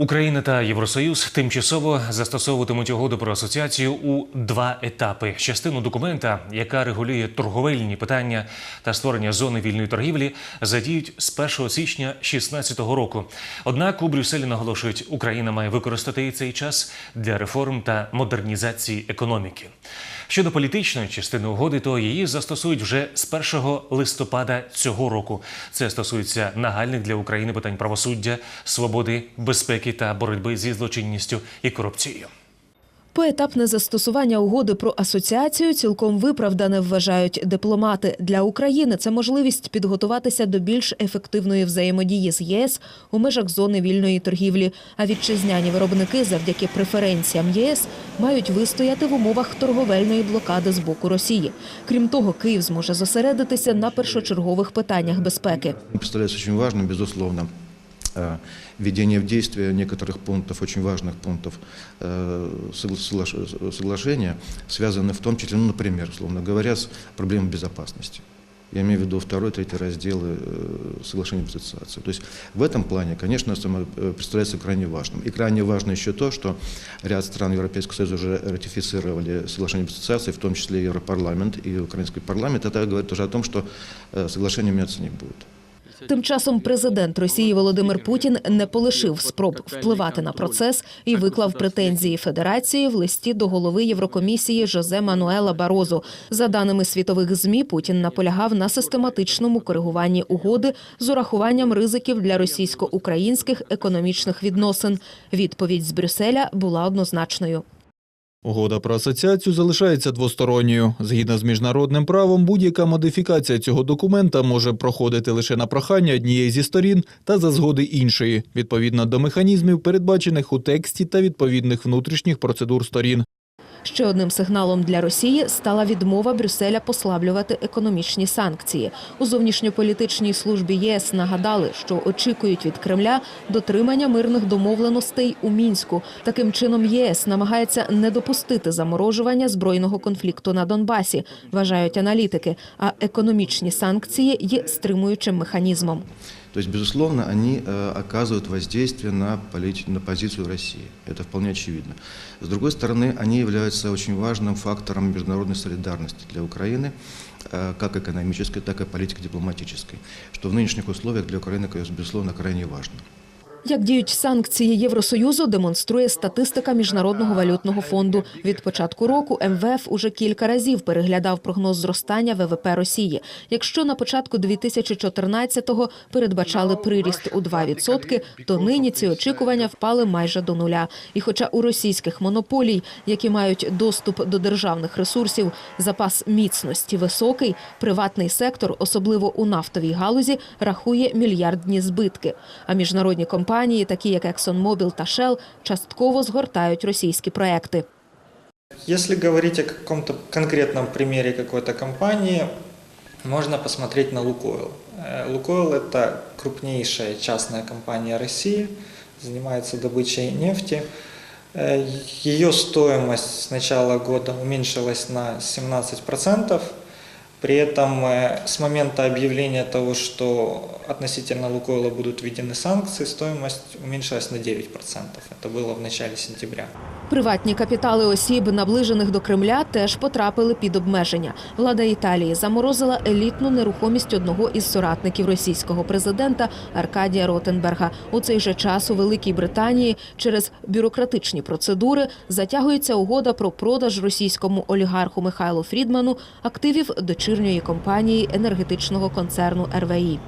Україна та Євросоюз тимчасово застосовуватимуть угоду про асоціацію у два етапи. Частину документа, яка регулює торговельні питання та створення зони вільної торгівлі, задіють з 1 січня 2016 року. Однак у Брюсселі наголошують, Україна має використати цей час для реформ та модернізації економіки. Щодо політичної частини угоди, то її застосують вже з 1 листопада цього року. Це стосується нагальних для України питань правосуддя, свободи, безпеки та боротьби зі злочинністю і корупцією. Поетапне застосування угоди про асоціацію цілком виправдане вважають дипломати. Для України це можливість підготуватися до більш ефективної взаємодії з ЄС у межах зони вільної торгівлі. А вітчизняні виробники завдяки преференціям ЄС мають вистояти в умовах торговельної блокади з боку Росії. Крім того, Київ зможе зосередитися на першочергових питаннях безпеки. Представляется очень важным, безусловно, введение в действие некоторых пунктов, очень важных пунктов э, согла- соглаш- соглашения, связанных в том числе, ну, например, условно говоря, с проблемой безопасности. Я имею в виду второй, третий разделы э, соглашения об ассоциации. То есть в этом плане, конечно, э, представляется крайне важным. И крайне важно еще то, что ряд стран Европейского Союза уже ратифицировали соглашение об ассоциации, в том числе и Европарламент, и Украинский парламент. Это говорит уже о том, что э, соглашение меняться не будет. Тим часом президент Росії Володимир Путін не полишив спроб впливати на процес і виклав претензії Федерації в листі до голови Єврокомісії Жозе Мануела Барозу. За даними світових змі, Путін наполягав на систематичному коригуванні угоди з урахуванням ризиків для російсько-українських економічних відносин. Відповідь з Брюсселя була однозначною. Угода про асоціацію залишається двосторонньою. Згідно з міжнародним правом, будь-яка модифікація цього документа може проходити лише на прохання однієї зі сторін та за згоди іншої, відповідно до механізмів, передбачених у тексті та відповідних внутрішніх процедур сторін. Ще одним сигналом для Росії стала відмова Брюсселя послаблювати економічні санкції. У зовнішньополітичній службі ЄС нагадали, що очікують від Кремля дотримання мирних домовленостей у мінську. Таким чином, ЄС намагається не допустити заморожування збройного конфлікту на Донбасі, вважають аналітики. А економічні санкції є стримуючим механізмом. То есть, безусловно, они э, оказывают воздействие на, полит- на позицию России. Это вполне очевидно. С другой стороны, они являются очень важным фактором международной солидарности для Украины, э, как экономической, так и политико-дипломатической, что в нынешних условиях для Украины, конечно, безусловно, крайне важно. Як діють санкції Євросоюзу, демонструє статистика Міжнародного валютного фонду. Від початку року МВФ уже кілька разів переглядав прогноз зростання ВВП Росії. Якщо на початку 2014-го передбачали приріст у 2%, то нині ці очікування впали майже до нуля. І хоча у російських монополій, які мають доступ до державних ресурсів, запас міцності високий, приватний сектор, особливо у нафтовій галузі, рахує мільярдні збитки. А міжнародні компанії, такі як ExxonMobil та Shell, частково згортають російські проекти. Если говорить о каком-то конкретном примере какой-то компании, можно посмотреть на Лукойл. Э, Лукойл – это крупнейшая частная компания России, занимается добычей нефти. Э, Ее стоимость с начала года уменьшилась на 17%. При этом э, с момента объявления того, что относительно Лукойла будут введены санкции, стоимость уменьшилась на 9%. Это было в начале сентября. Приватні капітали осіб, наближених до Кремля, теж потрапили під обмеження. Влада Італії заморозила елітну нерухомість одного із соратників російського президента Аркадія Ротенберга. У цей же час у Великій Британії через бюрократичні процедури затягується угода про продаж російському олігарху Михайлу Фрідману активів дочірньої компанії енергетичного концерну РВІ.